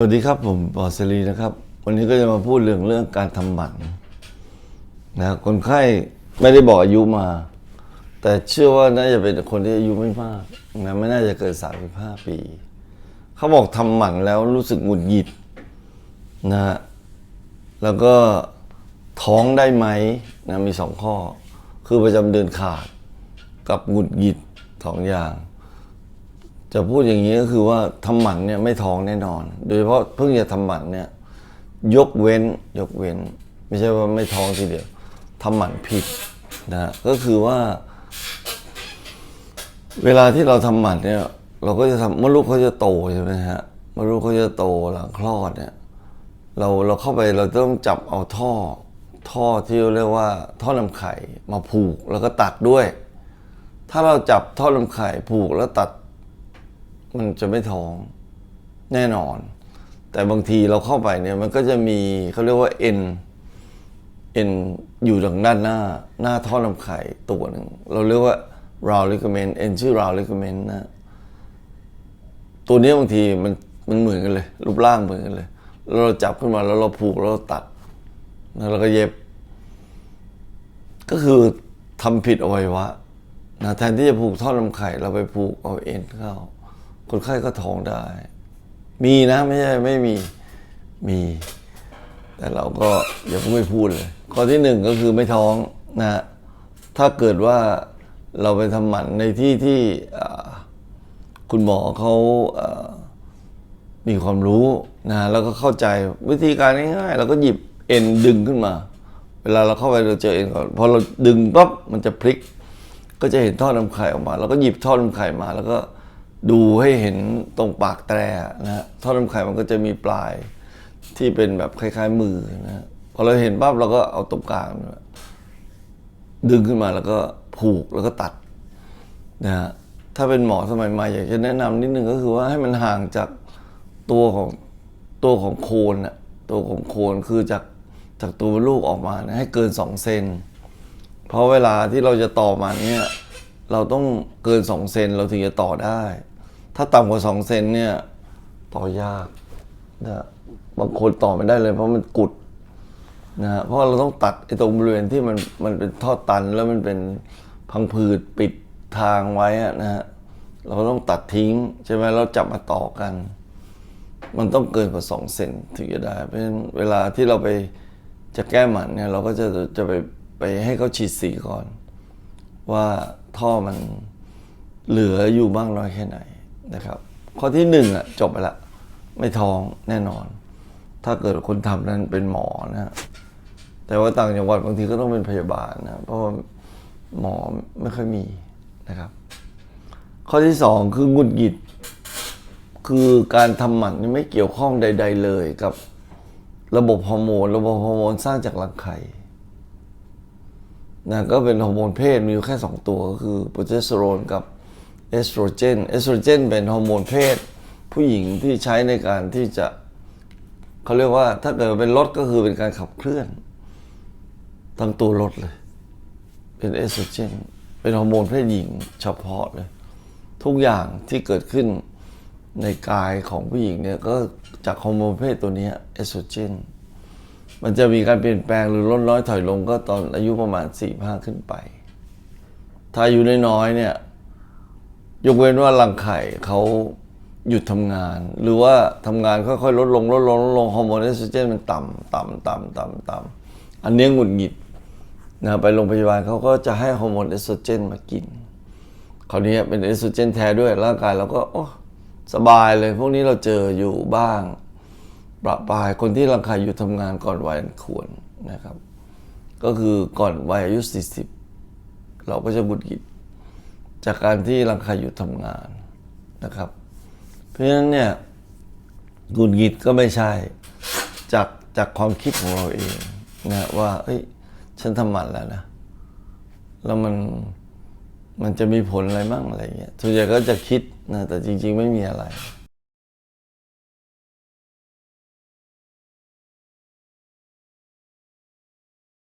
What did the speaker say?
สวัสดีครับผมปอสรีนะครับ วันนี้ก็จะมาพูดเรื่องเรื่องการทำหมันนะคนไข้ไม่ได้บอกอายุมา แต่เชื่อว่าน่าจะเป็นคนที่อายุไม่มากนะไม่น่าจะเกิน35ปี เขาบอกทำหมันแล้วรู้สึกหงุดหงิดนะฮะแล้วก็ท้องได้ไหมนะมีสองข้อ คือประจำเดือนขาด กับหงุดหงิดสองอย่าง จะพูดอย่างนี้ก็คือว่าทำหมันเนี่ยไม่ท้องแน่นอน โดยเฉพาะเพิ่งจะทำหมันเนี่ยยกเว้นยกเว้น ไม่ใช่ว่าไม่ท้องทีเดียวทำหมันผิดนะก็คือว่า เวลาที่เราทำหมันเนี่ย เราก็จะทำมดลูกเขาจะโตใช่ไหมฮะเมดลูกเขาจะโตหลังคลอดเนี่ยเราเราเข้าไปเราต้องจับเอาท่อ ท่อที่เรียกว่าท่อนำไข่มาผูกแล้วก็ตัดด้วย ถ้าเราจับท่อนำไข่ผูกแล้วตัด มันจะไม่ท้องแน่นอน แต่บางทีเราเข้าไปเนี่ยมันก็จะมีเขาเรียกว่าเอ็นเอ็นอยู่ทางด้านหน้าหน้าท่อลำไข่ตัวหนึ่งเราเรียกว่า round ligament เอ็นชื่อ round ligament นะตัวนี้บางทีมันมันเหมือนกันเลย รูปร่างเหมือนกันเลย แล้วเราจับขึ้นมาแล้วเราผูกแล้วเราตัดแล้วเราก็เย็บ ก็คือทำผิดอวัยวะนะแทนที่จะผูกท่อลำไข่เราไปผูกเอาเอ็นเข้า คนไข้ก็ท้องได้ มีนะไม่ใช่ไม่มีมี แต่เราก็อย่าเพิ่งไม่พูดเลย ข้อที่หนึ่งก็คือไม่ท้องนะถ้าเกิดว่าเราไปทำหมันในที่ที่คุณหมอเขาอ่ามีความรู้นะแล้วก็เข้าใจวิธีการง่ายๆเราก็หยิบเอ็นดึงขึ้นมา เวลาเราเข้าไปเราเจอเอ็นก่อนพอเราดึงปั๊บมันจะพลิก ก็จะเห็นท่อน้ำไข่ออกมา แล้วก็หยิบท่อน้ำไข่มา แล้วก็ ดูให้เห็นตรงปากแตรนะฮะท่อน้ำไข่มันก็จะมีปลายที่เป็นแบบคล้าย ๆ มือนะฮะพอเราเห็นปั๊บเราก็เอาตรงกลางเนี่ยดึงขึ้นมาแล้วก็ผูกแล้วก็ตัดนะฮะถ้าเป็นหมอสมัยใหม่อยากจะแนะนำนิดนึงก็คือว่าให้มันห่างจากตัวของตัวของโคนน่ะตัวของโคนคือจากจากตัวลูกออกมานะให้เกินสองเซนเพราะเวลาที่เราจะต่อมันเนี่ย เราต้องเกินสองเซนเราถึงจะต่อได้ ถ้าต่ำกว่าสองเซนเนี่ย ต่อยากนะบางคนต่อไม่ได้เลยเพราะมันกุดนะฮะเพราะเราต้องตัดไอ้ตรงบริเวณที่มันมันเป็นท่อตันแล้วมันเป็นพังผืดปิดทางไว้นะฮะเราต้องตัดทิ้งใช่ไหมเราจับมาต่อกัน มันต้องเกินกว่าสองเซนถึงจะได้ เพราะฉะนั้นเวลาที่เราไปจะแก้หมันเนี่ยเราก็จะจะไปไปให้เขาฉีดสีก่อน ว่าท่อมันเหลืออยู่บ้างน้อยแค่ไหนนะครับ ข้อที่หนึ่งอะจบไปละ ไม่ท้องแน่นอน ถ้าเกิดคนทำนั้นเป็นหมอนะฮะแต่ว่าต่างจังหวัดบางทีก็ต้องเป็นพยาบาลนะเพราะว่าหมอไม่ค่อยมีนะครับ ข้อที่สองคือหงุดหงิด คือการทำหมันไม่เกี่ยวข้องใด ๆ เลยกับระบบฮอร์โมน ระบบฮอร์โมนสร้างจากรังไข่ นะก็เป็นฮอร์โมนเพศมีอยู่แค่ 2 ตัวก็คือโปรเจสเตอโรนกับเอสโตรเจน เอสโตรเจนเป็นฮอร์โมนเพศ ผู้หญิงที่ใช้ในการที่จะเขาเรียกว่าถ้าเกิดเป็นรถก็คือเป็นการขับเคลื่อนทั้งตัวรถเลย เป็นเอสโตรเจน เป็นฮอร์โมนเพศหญิงเฉพาะเลย ทุกอย่างที่เกิดขึ้นในกายของผู้หญิงเนี่ยก็จากฮอร์โมนเพศตัวนี้เอสโตรเจน มันจะมีการเปลี่ยนแปลงหรือลดน้อยถอยลงก็ตอนอายุประมาณ4ี่ห้าขึ้นไป ถ้าอายุน้อยๆเนี่ย ยกเว้นว่ารังไข่เขาหยุดทำงาน หรือว่าทำงานค่อยๆลดลงลดลงลดลงฮอร์โมนเอสโตรเจนมันต่ำต่ำต่ำต่ำต่ำอันเนี้ยหงุดหงิดนะไปโรงพยาบาลเขาก็จะให้ฮอร์โมนเอสโตรเจนมากินคราวนี้เป็นเอสโตรเจนแท้ด้วยร่างกายเราก็โอ้สบายเลย พวกนี้เราเจออยู่บ้าง ประปายคนที่รังไข่หยุดทำงานก่อนวัยควรนะครับ ก็คือก่อนวัยอายุ 40 เราก็จะบุดหงิดจากการที่รังไข่หยุดทำงานนะครับ เพราะฉะนั้นเนี่ยหงุดหงิดก็ไม่ใช่จากจากความคิดของเราเองนะว่าเอ้ยฉันทำหมันแล้วนะแล้วมันมันจะมีผลอะไรมั่งอะไรเงี้ยส่วนใหญ่ก็จะคิดนะแต่จริง ๆ ไม่มีอะไร